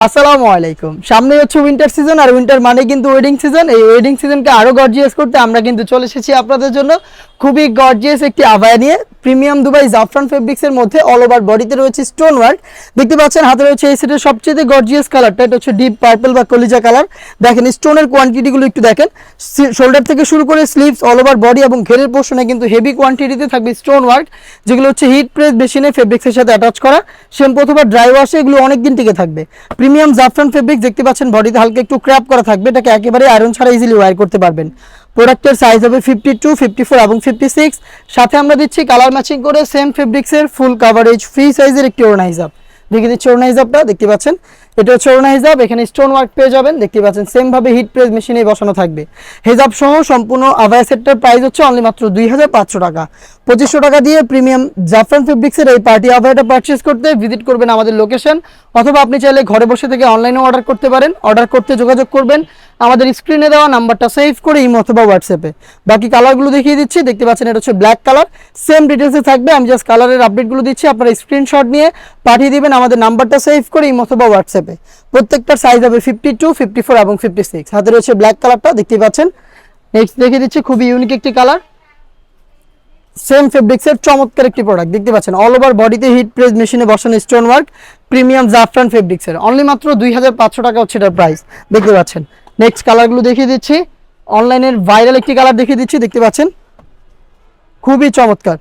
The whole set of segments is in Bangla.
আসসালামু আলাইকুম। সামনে হচ্ছে উইন্টার সিজন আর উইন্টার মানে কিন্তু ওয়েডিং সিজন এই ওয়েডিং সিজনকে আরও গর্জিয়াস করতে আমরা কিন্তু চলে এসেছি আপনাদের জন্য। খুবই গর্জিয়াস একটি আবায়া নিয়ে প্রিমিয়াম দুবাই জাফরান ফেব্রিক্স এর মধ্যে অল ওভার বডিতে রয়েছে স্টোন ওয়ার্ক দেখতে পাচ্ছেন, হাতে রয়েছে এই সেটের সবচেয়ে গর্জিয়াস কালারটা এটা হচ্ছে ডিপ পার্পল বা কলিজা কালার দেখেন স্টোনের কোয়ান্টিটিগুলো একটু দেখেন। শোল্ডার থেকে শুরু করে স্লিভস অল ওভার বডি এবং ঘেরের পোর্শনে কিন্তু হেভি কোয়ান্টিটিতে থাকবে স্টোন ওয়ার্ক যেগুলো হচ্ছে হিট প্রেস মেশিনে ফেব্রিক্সের সাথে অ্যাটাচ করা। শ্যাম্পু অথবা ড্রাই ওয়াশে এগুলো অনেক দিন টিকে থাকবে। প্রিমিয়াম জাফরান ফেব্রিক্স দেখতে পাচ্ছেন বডিতে হালকা একটু ক্র্যাপ করা থাকবে, এটাকে একেবারে আয়রন ছাড়া ইজিলি ওয়্যার করতে পারবেন। প্রোডাক্টের সাইজ হবে ফিফটি টু ফিফটি ফোর এবং ফিফটি সিক্স সাথে আমরা দিচ্ছি কালার ম্যাচিং করে সেম ফেব্রিক্সের ফুল কাভারেজ ফ্রি সাইজের একটি ওরনাইজ আপ দেখে দিচ্ছি ওরনাইজ আপটা দেখতে পাচ্ছেন? এটা হচ্ছে ওড়না হিসাব এখানে স্টোন ওয়ার্ক পেয়ে যাবেন। দেখতে পাচ্ছেন সেম ভাবে হিট প্রেস মেশিনে বসানো থাকবে। হিজাব সহ সম্পূর্ণ আভায়া সেটটার প্রাইস হচ্ছে অনলি মাত্র দুই হাজার পাঁচশো টাকা। পঁচিশশো টাকা দিয়ে প্রিমিয়াম জাফরান ফেব্রিক্সের এই পার্টি আভায়াটা পারচেস করতে ভিজিট করবেন আমাদের লোকেশন অথবা আপনি চাইলে ঘরে বসে থেকে অনলাইনে অর্ডার করতে পারেন। অর্ডার করতে যোগাযোগ করবেন। আমাদের স্ক্রিনে দেওয়া নাম্বারটা সেভ করে ইমো অথবা হোয়াটসঅ্যাপে বাকি কালারগুলো দেখিয়ে দিচ্ছি, দেখতে পাচ্ছেন এটা হচ্ছে ব্ল্যাক কালার সেম ডিটেলসে থাকবে, আমি জাস্ট কালারের আপডেটগুলো দিচ্ছি, আপনারা স্ক্রিনশট নিয়ে পাঠিয়ে দিবেন, আমাদের নাম্বারটা সেভ করে ইমো অথবা হোয়াটসঅ্যাপে প্রত্যেকটার সাইজ হবে ফিফটি টু ফিফটি ফোর এবং ফিফটি সিক্স হাতে রয়েছে ব্ল্যাক কালারটা দেখতে পাচ্ছেন। নেক্সট দেখে দিচ্ছি খুবই ইউনিক একটি কালার সেম ফেব্রিক্সের চমৎকার একটি প্রোডাক্ট দেখতে পাচ্ছেন। অল ওভার বডিতে হিট প্রেস মেশিনে বসানো স্টোন ওয়ার্ক প্রিমিয়াম জাফরান ফেব্রিক্সের অনলি মাত্র দুই হাজার পাঁচশো টাকা হচ্ছে এটার প্রাইস দেখতে পাচ্ছেন। নেক্সট কালারগুলো দেখিয়ে দিচ্ছি। অনলাইনের ভাইরাল একটি কালার দেখিয়ে দিচ্ছি, দেখতে পাচ্ছেন। খুবই চমৎকার।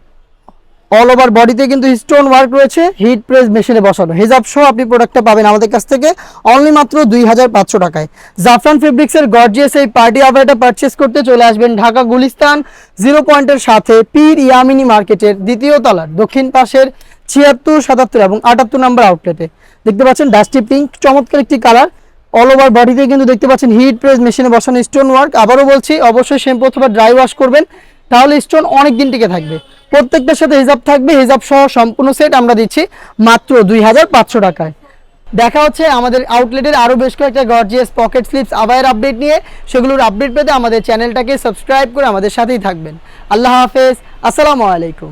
অল ওভার বডিতে কিন্তু স্টোন ওয়ার্ক রয়েছে হিট প্রেস মেশিনে বসানো। হেজাব সহ আপনি প্রোডাক্টটা পাবেন আমাদের কাছ থেকে অনলি মাত্র দুই হাজার পাঁচশো টাকায়। জাফরান ফেব্রিক্সের গর্জিয়াস এই পার্টি আভারটা পারচেস করতে চলে আসবেন ঢাকা, গুলিস্তান জিরো পয়েন্টের সাথে পীর ইয়ামিনী মার্কেটের দ্বিতীয় তলার, দক্ষিণ পাশের ছিয়াত্তর, সাতাত্তর এবং আটাত্তর নম্বর আউটলেটে দেখতে পাচ্ছেন ডাস্টি পিঙ্ক চমৎকার একটি কালার অল ওভার বডিতে কিন্তু দেখতে পাচ্ছেন হিট প্রেস মেশিনে বসানো স্টোন ওয়ার্ক আবারও বলছি, অবশ্যই শ্যাম্পু অথবা ড্রাই ওয়াশ করবেন, তাহলে স্টোন অনেক দিন টিকে থাকবে। প্রত্যেকটার সাথে হিজাব থাকবে, হিজাব সহ সম্পূর্ণ সেট আমরা দিচ্ছি মাত্র দুই হাজার পাঁচশো টাকায়। দেখা হচ্ছে আমাদের আউটলেটের আরও বেশ কয়েকটা গর্জিয়াস পকেট স্লিপস আবায়ের আপডেট নিয়ে। সেগুলোর আপডেট পেতে আমাদের চ্যানেলটাকে সাবস্ক্রাইব করে আমাদের সাথেই থাকবেন। আল্লাহ হাফেজ, আসসালামু আলাইকুম।